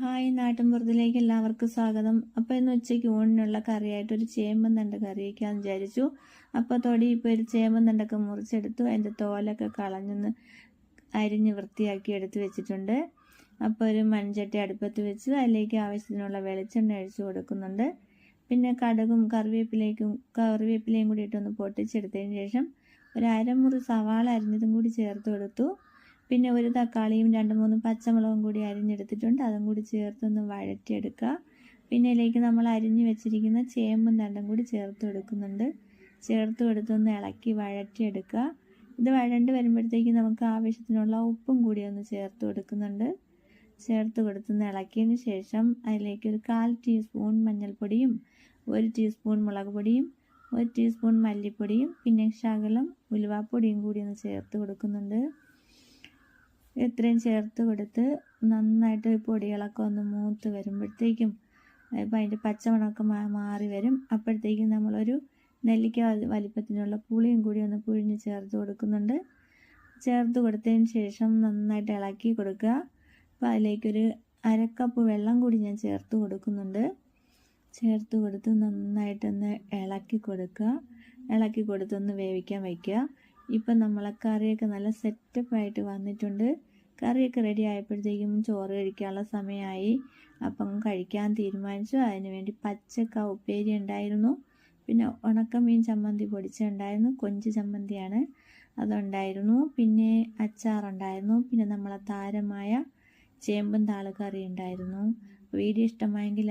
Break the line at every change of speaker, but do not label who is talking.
Hi നാട്ടിൻപുറത്തിലേക്ക് എല്ലാവർക്കും സ്വാഗതം. അപ്പോൾ ഇന്ന് ഉച്ചയ്ക്ക് ഊണിനുള്ള കറിയായിട്ട് ഒരു ചേമ്പൻ തണ്ട കറി വയ്ക്കാമെന്ന് വിചാരിച്ചു. അപ്പോൾ തൊടി ഇപ്പോൾ ഒരു ചേമ്പൻ തണ്ടൊക്കെ മുറിച്ചെടുത്തു. അതിന്റെ തോലൊക്കെ കളഞ്ഞൊന്ന് അരിഞ്ഞ് വൃത്തിയാക്കി എടുത്ത് വെച്ചിട്ടുണ്ട്. അപ്പോൾ ഒരു മൺചട്ടി അടുപ്പത്ത് വെച്ച് അതിലേക്ക് ആവശ്യത്തിനുള്ള വെളിച്ചെണ്ണ ഒഴിച്ചു കൊടുക്കുന്നുണ്ട്. പിന്നെ കടുകും കറിവേപ്പിലേക്കും കറിവേപ്പിലയും കൂടി ഇട്ടൊന്ന് പൊട്ടിച്ചെടുത്തതിന് ശേഷം ഒരു അരമുറി സവാള അരിഞ്ഞതും കൂടി ചേർത്ത് കൊടുത്തു. പിന്നെ ഒരു തക്കാളിയും രണ്ട് മൂന്ന് പച്ചമുളകും കൂടി അരിഞ്ഞെടുത്തിട്ടുണ്ട്. അതും കൂടി ചേർത്തൊന്ന് വഴറ്റിയെടുക്കുക. പിന്നെ ഇതിലേക്ക് നമ്മൾ അരിഞ്ഞു വെച്ചിരിക്കുന്ന ചേമ്പും തണ്ടും കൂടി ചേർത്ത് കൊടുക്കുന്നുണ്ട്. ചേർത്ത് കൊടുത്തൊന്ന് ഇളക്കി വഴറ്റിയെടുക്കുക. ഇത് വഴണ്ട് വരുമ്പോഴത്തേക്ക് നമുക്ക് ആവശ്യത്തിനുള്ള ഉപ്പും കൂടി ഒന്ന് ചേർത്ത് കൊടുക്കുന്നുണ്ട്. ചേർത്ത് കൊടുത്തൊന്ന് ഇളക്കിയതിന് ശേഷം അതിലേക്ക് ഒരു കാൽ ടീസ്പൂൺ മഞ്ഞൾപ്പൊടിയും ഒരു ടീസ്പൂൺ മുളക് പൊടിയും ഒരു ടീസ്പൂൺ മല്ലിപ്പൊടിയും പിന്നെ ശകലം ഉലുവാപ്പൊടിയും കൂടി ഒന്ന് ചേർത്ത് കൊടുക്കുന്നുണ്ട്. ഇത്രയും ചേർത്ത് കൊടുത്ത് നന്നായിട്ട് പൊടികളൊക്കെ ഒന്ന് മൂത്ത് വരുമ്പോഴത്തേക്കും ഇപ്പം അതിന്റെ പച്ചമണമൊക്കെ മാറി വരും. അപ്പോഴത്തേക്കും നമ്മളൊരു നെല്ലിക്ക വലിപ്പത്തിനുള്ള പുളിയും കൂടി ഒന്ന് പുഴിഞ്ഞ് ചേർത്ത് കൊടുക്കുന്നുണ്ട്. ചേർത്ത് കൊടുത്തതിന് ശേഷം നന്നായിട്ട് ഇളക്കി കൊടുക്കുക. അപ്പോൾ അതിലേക്കൊരു അരക്കപ്പ് വെള്ളം കൂടി ഞാൻ ചേർത്ത് കൊടുക്കുന്നുണ്ട്. ചേർത്ത് കൊടുത്ത് നന്നായിട്ടൊന്ന് ഇളക്കി കൊടുക്കുക. ഇളക്കി കൊടുത്തൊന്ന് വേവിക്കാൻ വയ്ക്കുക. ഇപ്പം നമ്മളെ കറിയൊക്കെ നല്ല സെറ്റപ്പായിട്ട് വന്നിട്ടുണ്ട്. കറിയൊക്കെ റെഡി ആയപ്പോഴത്തേക്കും ചോറ് കഴിക്കാനുള്ള സമയമായി. അപ്പം കഴിക്കാൻ തീരുമാനിച്ചു. അതിന് വേണ്ടി പച്ചക്ക ഉപ്പേരി ഉണ്ടായിരുന്നു. പിന്നെ ഉണക്കമീൻ ചമ്മന്തി പൊടിച്ചുണ്ടായിരുന്നു. കൊഞ്ച് ചമ്മന്തിയാണ് അതുണ്ടായിരുന്നു. പിന്നെ അച്ചാറുണ്ടായിരുന്നു. പിന്നെ നമ്മളെ താരമായ ചേമ്പും താളുകറി ഉണ്ടായിരുന്നു വീഡിയോ ഇഷ്ടമായെങ്കിൽ